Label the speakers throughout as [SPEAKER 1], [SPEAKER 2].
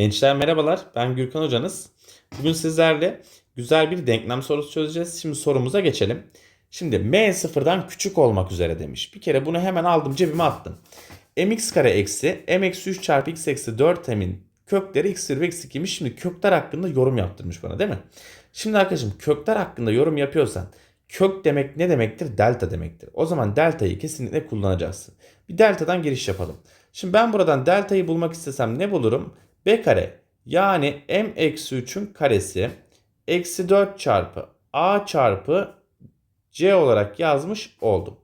[SPEAKER 1] Gençler merhabalar. Ben Gürkan hocanız. Bugün sizlerle güzel bir denklem sorusu çözeceğiz. Şimdi sorumuza geçelim. Şimdi m sıfırdan küçük olmak üzere demiş. Bir kere bunu hemen aldım cebime attım. mx kare eksi m eksi 3 çarpı x eksi 4m'in kökleri x1 ve x2'ymiş. Şimdi kökler hakkında yorum yaptırmış bana değil mi? Şimdi arkadaşım kökler hakkında yorum yapıyorsan kök demek ne demektir? Delta demektir. O zaman deltayı kesinlikle kullanacaksın. Bir deltadan giriş yapalım. Şimdi ben buradan deltayı bulmak istesem ne bulurum? B kare yani m eksi 3'ün karesi eksi 4 çarpı a çarpı c olarak yazmış oldum.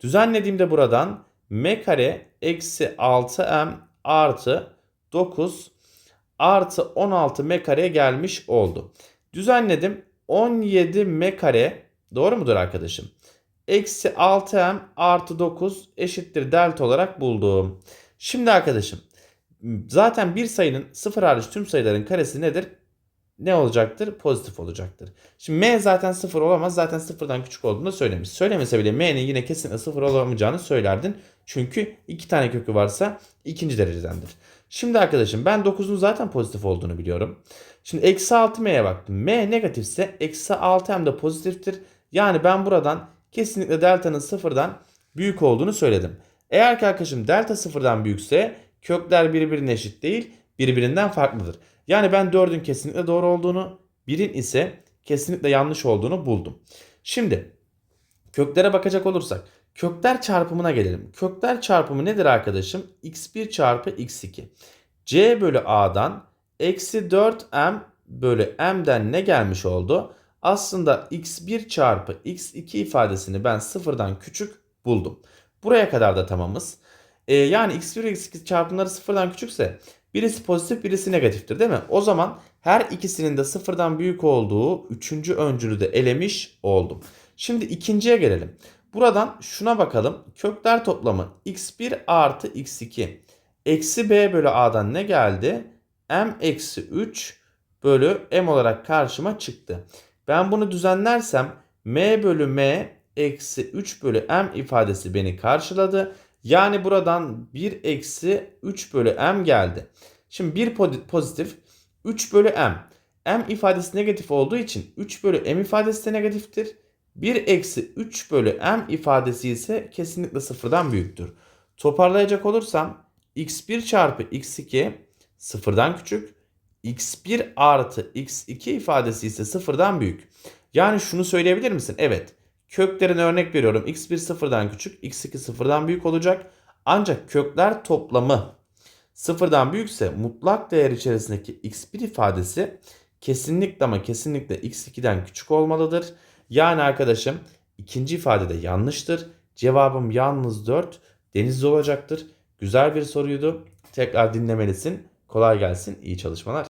[SPEAKER 1] Düzenlediğimde buradan m kare eksi 6m artı 9 artı 16 m kareye gelmiş oldu. Düzenledim 17 m kare doğru mudur arkadaşım? Eksi 6m artı 9 eşittir delta olarak buldum. Şimdi arkadaşım zaten bir sayının sıfır hariç tüm sayıların karesi nedir? Ne olacaktır? Pozitif olacaktır. Şimdi m zaten sıfır olamaz. Zaten sıfırdan küçük olduğunu söylemiş. Söylemese bile m'nin yine kesinlikle sıfır olamayacağını söylerdin. Çünkü iki tane kökü varsa ikinci derecedendir. Şimdi arkadaşım ben 9'un zaten pozitif olduğunu biliyorum. Şimdi eksi 6m'ye baktım. m negatifse eksi 6m de pozitiftir. Yani ben buradan kesinlikle delta'nın sıfırdan büyük olduğunu söyledim. Eğer ki arkadaşım delta sıfırdan büyükse kökler birbirine eşit değil birbirinden farklıdır. Yani ben 4'ün kesinlikle doğru olduğunu 1'in ise kesinlikle yanlış olduğunu buldum. Şimdi köklere bakacak olursak kökler çarpımına gelelim. Kökler çarpımı nedir arkadaşım? x1 çarpı x2. c bölü a'dan eksi 4m bölü m'den ne gelmiş oldu? Aslında x1 çarpı x2 ifadesini ben sıfırdan küçük buldum. Buraya kadar da tamamız. Ee, yani x1 ve x2 çarpımları sıfırdan küçükse birisi pozitif birisi negatiftir değil mi? O zaman her ikisinin de sıfırdan büyük olduğu üçüncü öncülü de elemiş oldum. Şimdi ikinciye gelelim. Buradan şuna bakalım. Kökler toplamı x1 artı x2 eksi b bölü a'dan ne geldi? m eksi 3 bölü m olarak karşıma çıktı. Ben bunu düzenlersem m bölü m eksi 3 bölü m ifadesi beni karşıladı. Yani buradan 1 eksi 3 bölü m geldi. Şimdi 1 pozitif 3 bölü m. m ifadesi negatif olduğu için 3 bölü m ifadesi de negatiftir. 1 eksi 3 bölü m ifadesi ise kesinlikle sıfırdan büyüktür. Toparlayacak olursam x1 çarpı x2 sıfırdan küçük. x1 artı x2 ifadesi ise sıfırdan büyük. Yani şunu söyleyebilir misin? Evet. Köklerine örnek veriyorum. x1 sıfırdan küçük, x2 sıfırdan büyük olacak. Ancak kökler toplamı sıfırdan büyükse mutlak değer içerisindeki x1 ifadesi kesinlikle ama kesinlikle x2'den küçük olmalıdır. Yani arkadaşım ikinci ifade de yanlıştır. Cevabım yalnız 4 denizli olacaktır. Güzel bir soruydu. Tekrar dinlemelisin. Kolay gelsin. İyi çalışmalar.